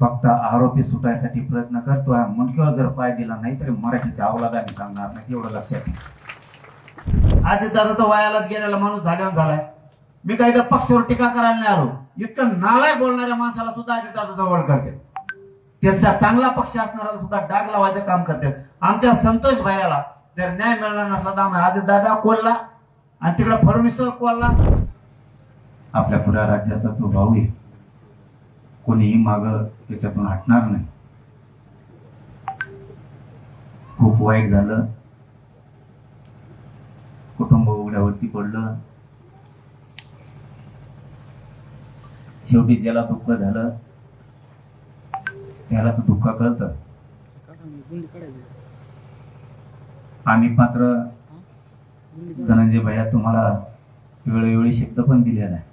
फक्त आरोपी सुटायसाठी प्रयत्न करतोय. मुंडक्यावर जर पाय दिला नाही तरी मराठीच्या अवलाद आम्ही सांगणार नाही. एवढं लक्षात. आज दादा तर वयालाच गेलेला माणूस झाल्यावर झालाय. मी काही पक्षावर टीका करायला नाही आलो. इतकं नालाय बोलणाऱ्या माणसाला सुद्धा अजितदादा जवळ करते. त्यांचा चांगला पक्ष असणारा सुद्धा डाग लावायचं काम करतात आमच्या संतोष भाईला जर न्याय मिळणार नसला तर आम्ही अजितदादा कोल्हा आणि तिकडे फडणवीस कोल्हा. आपल्या पुऱ्या राज्याचा तो भाऊ आहे. कोणीही माग याच्यातून हटणार नाही. खूप वाईट झालं. कुटुंब उघड्यावरती पडलं. शेवटी ज्याला दुःख झालं त्यालाच दुःख कळतं. आम्ही मात्र धनंजय भैया तुम्हाला वेळोवेळी शब्द पण दिलेला आहे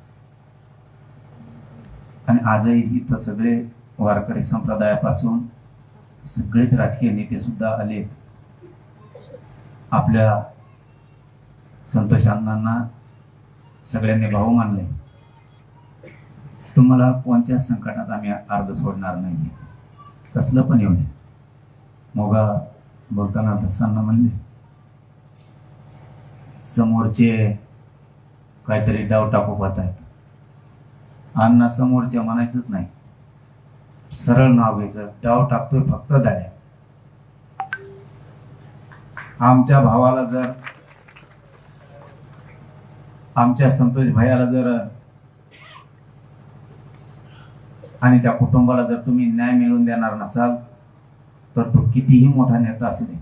आणि आजही इथं सगळे वारकरी संप्रदायापासून सगळेच राजकीय नेते सुद्धा आले आपल्या संतोष अण्णांना सगळ्यांनी भाऊ मानले तुम्हाला कोणत्या संकटात आम्ही अर्ध सोडणार नाही कसलं पण येऊ दे. मोगा बोलताना दसांना म्हणले. समोरचे काहीतरी डाव टाकू पाहत आहेत अण्णा समोरच्या म्हणायचंच नाही. सरळ नाव घ्यायचं. डाव टाकतोय फक्त दाऱ्या आमच्या भावाला जर आमच्या संतोष भैयाला जर आणि त्या कुटुंबाला जर तुम्ही न्याय मिळवून देणार नसाल तर तो कितीही मोठा नेता असू दे.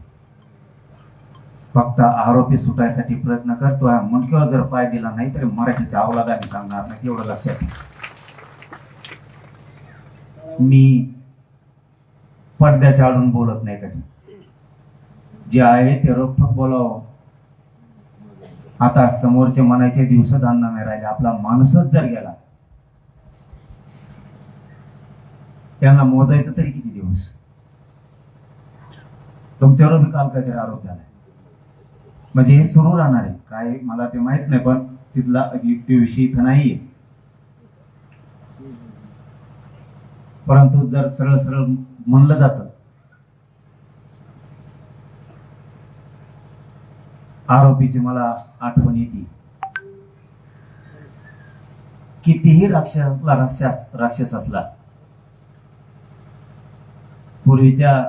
फक्त आरोपी सुटायसाठी प्रयत्न करतोय. मुंडक्यावर जर पाय दिला नाही तरी मराठीचा अवलाद आम्ही सांगणार नाही. एवढं लक्षात घ्या मी पडद्याच्या आडून बोलत नाही कधी. जे आहे ते रोखोक बोलावं. आता समोरचे म्हणायचे दिवसच अन्न नाही राहिले. आपला माणूसच जर गेला. त्यांना मोजायचं तरी किती दिवस? तुमच्यावर बी काल काहीतरी आरोप झालाय. म्हणजे हे सुरू राहणार आहे. काय मला ते माहीत नाही पण तिथला तो विषय इथं नाहीये. परंतु जर सरळ सरळ म्हणलं जातं आरोपीची मला आठवण येते. कितीही राक्षसला राक्षस राक्षस असला पूर्वीच्या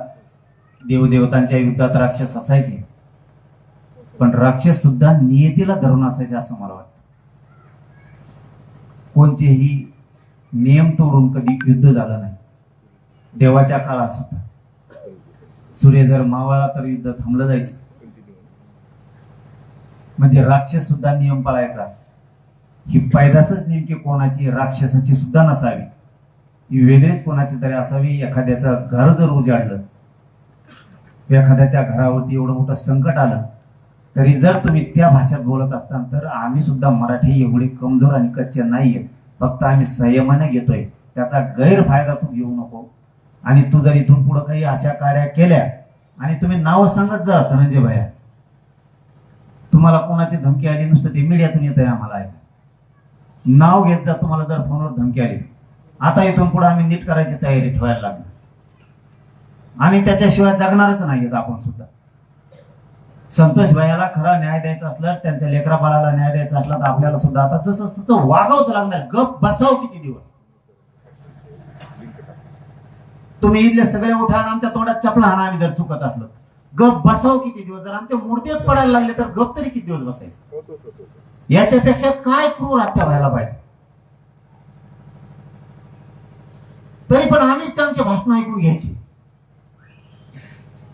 देवदेवतांच्या युद्धात राक्षस असायचे. पण राक्षस सुद्धा नियतीला धरून असायचे असं मला वाटतं. कोणतेही नियम तोडून कधी युद्ध झालं नाही. देवाच्या काळात सुद्धा. सूर्य जर मावळला तर युद्ध थांबलं जायचं. म्हणजे राक्षस सुद्धा नियम पाळायचा. ही पैदासच नेमकी कोणाची राक्षसाची सुद्धा नसावी. ही वेगळीच कोणाची तरी असावी एखाद्याचं घर जर उजाडलं एखाद्याच्या घरावरती एवढं मोठं संकट आलं तरी जर तुम्ही त्या भाषेत बोलत असताल तर आम्ही सुद्धा मराठी एवढे कमजोर आणि कच्चे नाही आहेत फक्त आम्ही संयमाने घेतोय. त्याचा गैरफायदा तू घेऊ नको. आणि तू जर इथून पुढे काही अशा कार्या केल्या आणि तुम्ही नाव सांगत जा धनंजय भया. तुम्हाला कोणाची धमकी आली नुसतं ते मीडियातून येत आहे आम्हाला ऐका नाव घेत जा तुम्हाला जर फोनवर धमकी आली. आता इथून पुढे आम्ही नीट करायची तयारी ठेवायला लागलो. आणि त्याच्याशिवाय जगणारच नाही आपण सुद्धा. संतोष भैयाला खरा न्याय द्यायचा असला त्यांच्या लेकरा बाळाला न्याय द्यायचा असला तर आपल्याला सुद्धा आता जसं तसं वागावंच लागणार. गप बसाव किती दिवस? तुम्ही इथले सगळे उठा आमच्या तोंडात चपला हाना आम्ही जर चुकत असलो. गप बसाव किती दिवस? जर आमच्या मूर्तीच पडायला लागले तर गप तरी किती दिवस बसायचं? याच्यापेक्षा काय क्रूर हत्या व्हायला पाहिजे? तरी पण आम्हीच त्यांची भाषण ऐकून घ्यायची.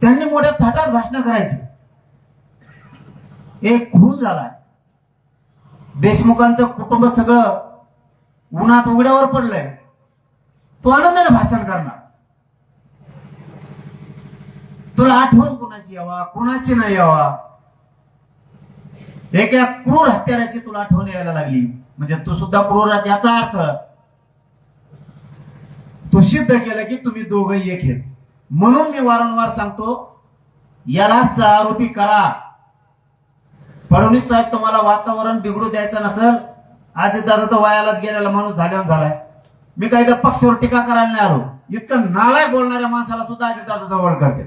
त्यांनी मोठ्या थाटात भाषण करायची. एक खून झालाय. देशमुखांचं कुटुंब सगळं उन्हात उघड्यावर पडलंय. तो आनंदाने भाषण करणार. तुला आठवण कोणाची यावा कोणाची नाही यावा? एका क्रूर हत्याराची तुला आठवण यायला लागली. म्हणजे तू सुद्धा क्रूर याचा अर्थ तू सिद्ध केलं की तुम्ही दोघही एक आहेत. म्हणून मी वारंवार सांगतो याला आरोपी करा. फडणवीस साहेब तुम्हाला वातावरण बिघडू द्यायचं नसेल आज दादा तर वयालाच गेलेला माणूस झाल्यावर झालाय. मी काही तर पक्षावर टीका करायला नाही आलो. इतकं नालाय बोलणाऱ्या माणसाला सुद्धा अजितदादा जवळ करते.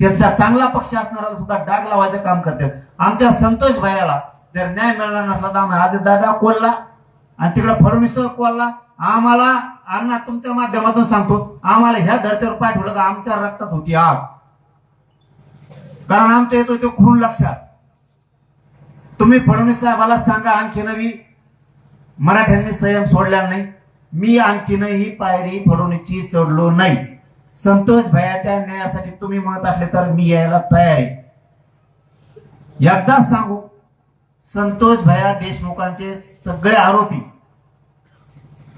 त्यांचा चांगला पक्ष असणारा सुद्धा डाग लावायचं काम करते. आमच्या संतोष भायाला जर न्याय मिळणार नसला तर आम्ही अजितदादा कोल्हा आणि तिकडे फडणवीस कोल्हा आम्हाला अण्णा तुमच्या माध्यमातून सांगतो आम्हाला ह्या धर्तीवर पाठवलं का आमच्या रक्तात होती आग. कारण आमच्या येतो तो खून लक्षात. तुम्ही फडणवीस साहेबाला सांगा आणखी नवी. मराठ्यांनी संयम सोडला नाही. मी आणखीनही पायरी फडणवीसची चढलो नाही. संतोष भयाच्या न्यायासाठी तुम्ही म्हणत असले तर मी यायला तयार आहे. एकदा सांगू संतोष भया देशमुखांचे सगळे आरोपी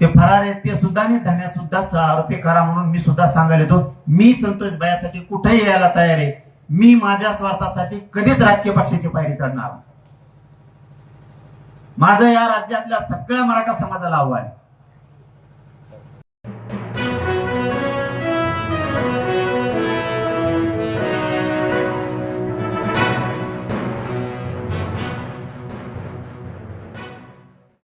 ते फरार आहेत ते सुद्धा आणि धन्या सुद्धा आरोपी करा म्हणून मी सुद्धा सांगायला येतो. मी संतोष भयासाठी कुठेही यायला तयार आहे. मी माझ्या स्वार्थासाठी कधीच राजकीय पक्षाची पायरी चढणार नाही. माझं या राज्यातल्या सगळ्या मराठा समाजाला आव्हान आहे.